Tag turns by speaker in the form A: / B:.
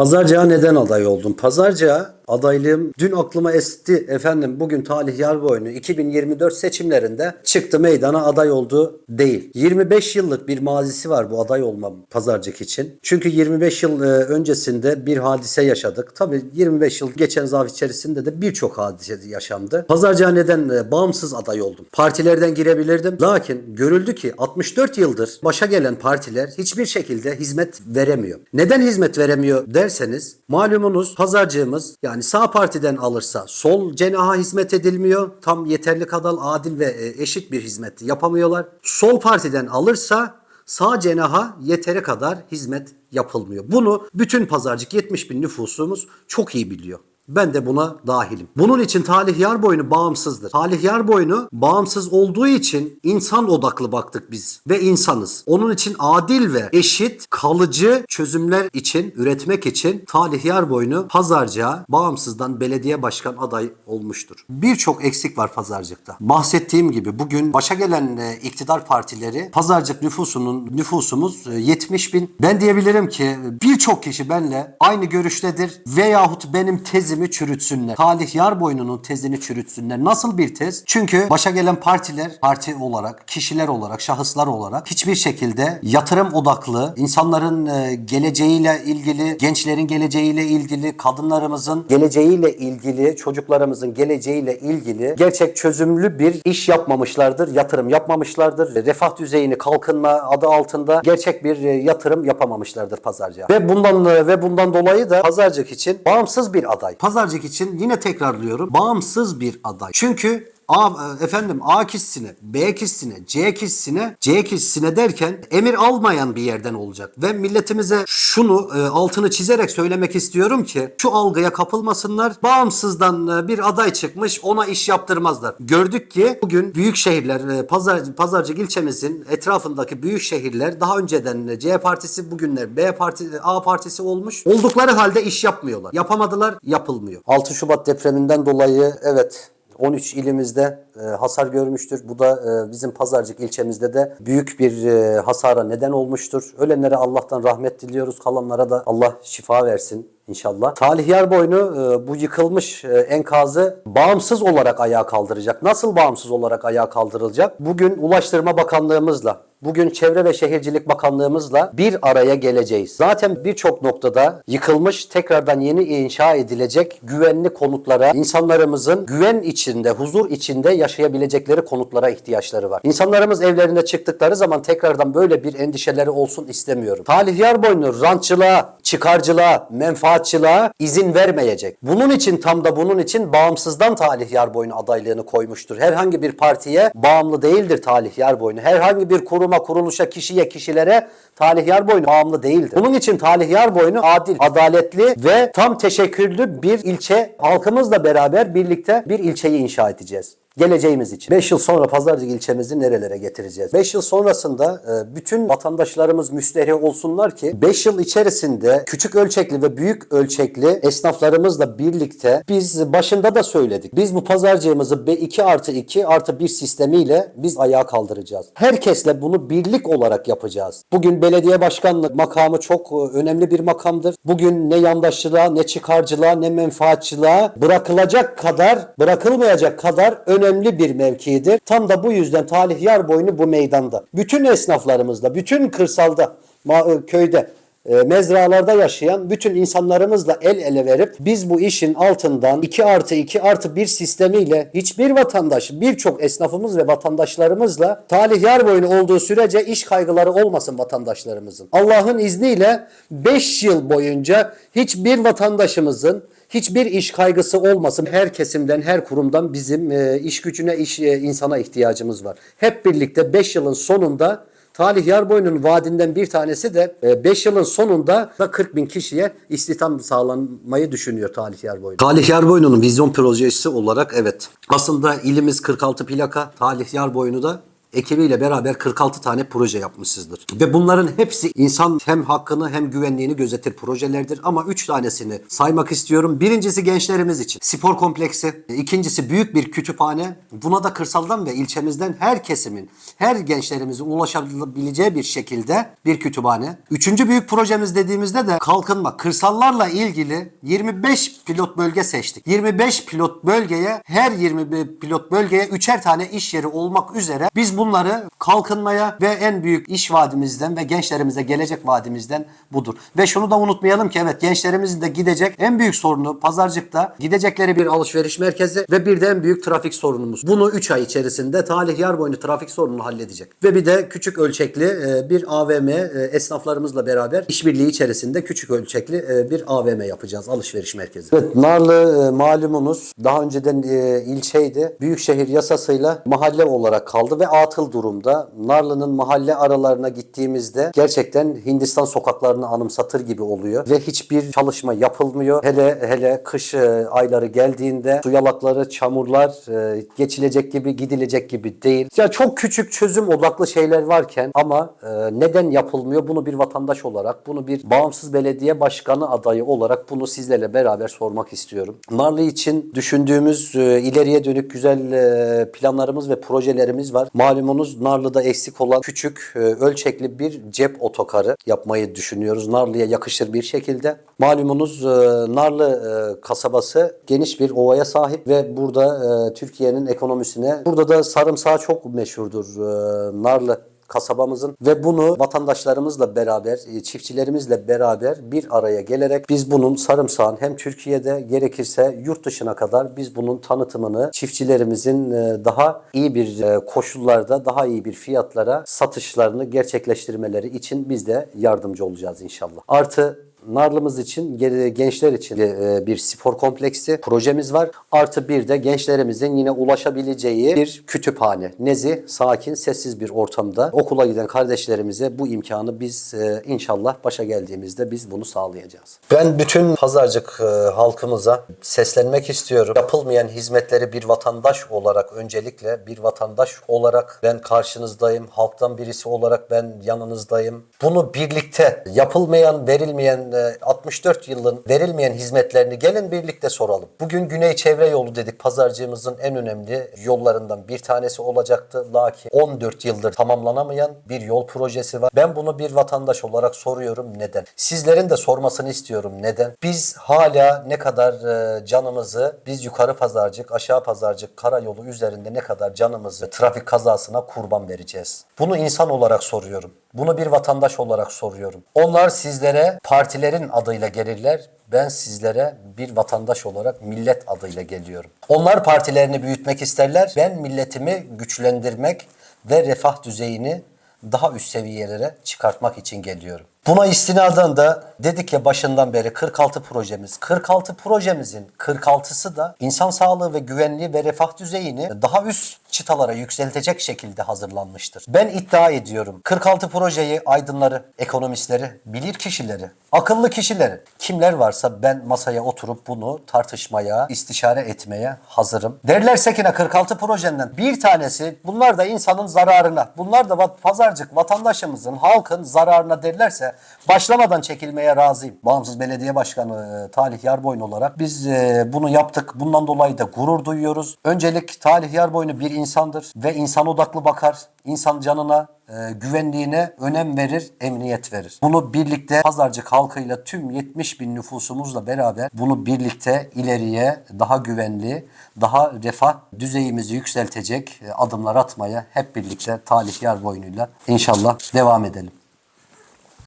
A: Pazarcığa neden aday oldum? Pazarcığa adaylığım dün aklıma esti efendim bugün talih yar boyunu 2024 seçimlerinde çıktı meydana aday oldu değil. 25 yıllık bir mazisi var bu aday olmam pazarcık için. Çünkü 25 yıl e, öncesinde bir hadise yaşadık. Tabii 25 yıl geçen zarf içerisinde de birçok hadise yaşandı. Pazarcığa neden e, bağımsız aday oldum? Partilerden girebilirdim. Lakin görüldü ki 64 yıldır başa gelen partiler hiçbir şekilde hizmet veremiyor. Neden hizmet veremiyor derseniz malumunuz pazarcığımız yani sağ partiden alırsa sol cenaha hizmet edilmiyor. Tam yeterli kadar adil ve e, eşit bir hizmet yapamıyorlar. Sol partiden alırsa sağ cenaha yeteri kadar hizmet yapılmıyor. Bunu bütün pazarcık 70 bin nüfusumuz çok iyi biliyor. Ben de buna dahilim. Bunun için talih yar boyunu bağımsızdır. Talih yar boyunu bağımsız olduğu için insan odaklı baktık biz ve insanız. Onun için adil ve eşit kalıcı çözümler için üretmek için talih yar boyunu pazarcığa bağımsızdan belediye başkan aday olmuştur. Birçok eksik var pazarcıkta. Bahsettiğim gibi bugün başa gelen e, iktidar partileri pazarcık nüfusunun nüfusumuz e, 70 bin. Ben diyebilirim ki birçok kişi benle aynı görüştedir veyahut benim tezimi çürütsünler. Talih yar boynunun tezini çürütsünler. Nasıl bir tez? Çünkü başa gelen partiler parti olarak, kişiler olarak, şahıslar olarak hiçbir şekilde yatırım odaklı, insanların e, geleceğiyle ilgili, gençlerin geleceğiyle ilgili, kadınlarımızın geleceğiyle ilgili, çocuklarımızın geleceğiyle ilgili gerçek çözümlü bir iş yapmamışlardır, yatırım yapmamışlardır. Refah düzeyini kalkınma adı altında gerçek bir e, yatırım yapamamışlardır pazarcığa. Ve bundan e, ve bundan dolayı da pazarcık için bağımsız bir aday. Pazarcık için yine tekrarlıyorum. Bağımsız bir aday. Çünkü A, e, efendim A kişisine, B kişisine, C kişisine, C kişisine derken emir almayan bir yerden olacak. Ve milletimize şunu e, altını çizerek söylemek istiyorum ki şu algıya kapılmasınlar. Bağımsızdan e, bir aday çıkmış ona iş yaptırmazlar. Gördük ki bugün büyük şehirler, e, Pazar, Pazarcık ilçemizin etrafındaki büyük şehirler daha önceden e, C partisi bugünler B parti A partisi olmuş. Oldukları halde iş yapmıyorlar. Yapamadılar, yapılmıyor. 6 Şubat depreminden dolayı evet 13 ilimizde e, hasar görmüştür. Bu da e, bizim Pazarcık ilçemizde de büyük bir e, hasara neden olmuştur. Ölenlere Allah'tan rahmet diliyoruz. Kalanlara da Allah şifa versin inşallah. Talih Yarboynu e, bu yıkılmış enkazı bağımsız olarak ayağa kaldıracak. Nasıl bağımsız olarak ayağa kaldırılacak? Bugün Ulaştırma Bakanlığımızla Bugün Çevre ve Şehircilik Bakanlığımızla bir araya geleceğiz. Zaten birçok noktada yıkılmış, tekrardan yeni inşa edilecek güvenli konutlara, insanlarımızın güven içinde, huzur içinde yaşayabilecekleri konutlara ihtiyaçları var. İnsanlarımız evlerine çıktıkları zaman tekrardan böyle bir endişeleri olsun istemiyorum. Talih Yarboynu rantçılığa, çıkarcılığa, menfaatçılığa izin vermeyecek. Bunun için tam da bunun için bağımsızdan Talih Yarboynu adaylığını koymuştur. Herhangi bir partiye bağımlı değildir Talih Yarboynu. Herhangi bir kuruma, kuruluşa, kişiye, kişilere Talih Yarboynu bağımlı değildir. Bunun için Talih Yarboynu adil, adaletli ve tam teşekkürlü bir ilçe halkımızla beraber birlikte bir ilçeyi inşa edeceğiz geleceğimiz için. 5 yıl sonra Pazarcık ilçemizi nerelere getireceğiz? 5 yıl sonrasında e, bütün vatandaşlarımız müstehri olsunlar ki 5 yıl içerisinde küçük ölçekli ve büyük ölçekli esnaflarımızla birlikte biz başında da söyledik. Biz bu pazarcığımızı B2 artı 2 artı 1 sistemiyle biz ayağa kaldıracağız. Herkesle bunu birlik olarak yapacağız. Bugün belediye başkanlık makamı çok e, önemli bir makamdır. Bugün ne yandaşçılığa ne çıkarcılığa ne menfaatçılığa bırakılacak kadar bırakılmayacak kadar önemli bir mevkidir. Tam da bu yüzden talih yar boyunu bu meydanda. Bütün esnaflarımızla, bütün kırsalda, ma- köyde e, mezralarda yaşayan bütün insanlarımızla el ele verip biz bu işin altından 2 artı 2 artı 1 sistemiyle hiçbir vatandaş, birçok esnafımız ve vatandaşlarımızla talih yar boyunu olduğu sürece iş kaygıları olmasın vatandaşlarımızın. Allah'ın izniyle 5 yıl boyunca hiçbir vatandaşımızın hiçbir iş kaygısı olmasın. Her kesimden, her kurumdan bizim e, iş gücüne, iş e, insana ihtiyacımız var. Hep birlikte 5 yılın sonunda Talih Yarboy'un vaadinden bir tanesi de 5 yılın sonunda da 40 bin kişiye istihdam sağlanmayı düşünüyor Talih Yarboy'un. Talih Yarboy'un vizyon projesi olarak evet. Aslında ilimiz 46 plaka. Talih Yarboy'unu da ekibiyle beraber 46 tane proje yapmışızdır. Ve bunların hepsi insan hem hakkını hem güvenliğini gözetir projelerdir. Ama 3 tanesini saymak istiyorum. Birincisi gençlerimiz için spor kompleksi. İkincisi büyük bir kütüphane. Buna da kırsaldan ve ilçemizden her kesimin, her gençlerimizin ulaşabileceği bir şekilde bir kütüphane. Üçüncü büyük projemiz dediğimizde de kalkınma. Kırsallarla ilgili 25 pilot bölge seçtik. 25 pilot bölgeye her 20 pilot bölgeye üçer tane iş yeri olmak üzere biz bunları kalkınmaya ve en büyük iş vaadimizden ve gençlerimize gelecek vaadimizden budur. Ve şunu da unutmayalım ki evet gençlerimizin de gidecek en büyük sorunu pazarcıkta gidecekleri bir alışveriş merkezi ve bir de en büyük trafik sorunumuz. Bunu 3 ay içerisinde talih yar boyunu trafik sorununu halledecek. Ve bir de küçük ölçekli e, bir AVM e, esnaflarımızla beraber işbirliği içerisinde küçük ölçekli e, bir AVM yapacağız alışveriş merkezi. Evet Narlı malumunuz daha önceden ilçeydi. Büyükşehir yasasıyla mahalle olarak kaldı ve atıl durumda. Narlı'nın mahalle aralarına gittiğimizde gerçekten Hindistan sokaklarını anımsatır gibi oluyor ve hiçbir çalışma yapılmıyor. Hele hele kış e, ayları geldiğinde su yalakları, çamurlar e, geçilecek gibi, gidilecek gibi değil. Ya çok küçük çözüm odaklı şeyler varken ama e, neden yapılmıyor? Bunu bir vatandaş olarak, bunu bir bağımsız belediye başkanı adayı olarak bunu sizlerle beraber sormak istiyorum. Narlı için düşündüğümüz ileriye dönük güzel planlarımız ve projelerimiz var. Malumunuz Narlı'da eksik olan küçük e, ölçekli bir cep otokarı yapmayı düşünüyoruz. Narlı'ya yakışır bir şekilde. Malumunuz e, Narlı e, kasabası geniş bir ovaya sahip ve burada Türkiye'nin ekonomisine burada da sarımsağı çok meşhurdur Narlı kasabamızın ve bunu vatandaşlarımızla beraber, e, çiftçilerimizle beraber bir araya gelerek biz bunun sarımsağın hem Türkiye'de gerekirse yurt dışına kadar biz bunun tanıtımını çiftçilerimizin e, daha iyi bir e, koşullarda, daha iyi bir fiyatlara satışlarını gerçekleştirmeleri için biz de yardımcı olacağız inşallah. Artı Narlımız için, ge- gençler için e, bir spor kompleksi projemiz var. Artı bir de gençlerimizin yine ulaşabileceği bir kütüphane. Nezih, sakin, sessiz bir ortamda okula giden kardeşlerimize bu imkanı biz e, inşallah başa geldiğimizde biz bunu sağlayacağız. Ben bütün pazarcık e, halkımıza seslenmek istiyorum. Yapılmayan hizmetleri bir vatandaş olarak öncelikle bir vatandaş olarak ben karşınızdayım. Halktan birisi olarak ben yanınızdayım. Bunu birlikte yapılmayan, verilmeyen e, 64 yılın verilmeyen hizmetlerini gelin birlikte soralım. Bugün Güney Çevre Yolu dedik pazarcığımızın en önemli yollarından bir tanesi olacaktı. Lakin 14 yıldır tamamlanamayan bir yol projesi var. Ben bunu bir vatandaş olarak soruyorum neden? Sizlerin de sormasını istiyorum neden? Biz hala ne kadar e, canımızı biz yukarı pazarcık, aşağı pazarcık, karayolu üzerinde ne kadar canımızı trafik kazasına kurban vereceğiz? Bunu insan olarak soruyorum. Bunu bir vatandaş olarak soruyorum. Onlar sizlere partilerin adıyla gelirler. Ben sizlere bir vatandaş olarak millet adıyla geliyorum. Onlar partilerini büyütmek isterler. Ben milletimi güçlendirmek ve refah düzeyini daha üst seviyelere çıkartmak için geliyorum. Buna istinaden da dedik ya başından beri 46 projemiz. 46 projemizin 46'sı da insan sağlığı ve güvenliği ve refah düzeyini daha üst çıtalara yükseltecek şekilde hazırlanmıştır. Ben iddia ediyorum 46 projeyi aydınları, ekonomistleri, bilir kişileri, akıllı kişileri kimler varsa ben masaya oturup bunu tartışmaya, istişare etmeye hazırım. Derlerse ki ne 46 projenden bir tanesi bunlar da insanın zararına, bunlar da pazarcık vatandaşımızın, halkın zararına derlerse başlamadan çekilmeye razıyım. Bağımsız Belediye Başkanı e, Talih Yarboyun olarak biz e, bunu yaptık. Bundan dolayı da gurur duyuyoruz. Öncelik Talih Yarboyun bir insandır ve insan odaklı bakar. İnsan canına, e, güvenliğine önem verir, emniyet verir. Bunu birlikte pazarcık halkıyla tüm 70 bin nüfusumuzla beraber bunu birlikte ileriye daha güvenli, daha refah düzeyimizi yükseltecek e, adımlar atmaya hep birlikte Talih Yarboyun'uyla inşallah devam edelim.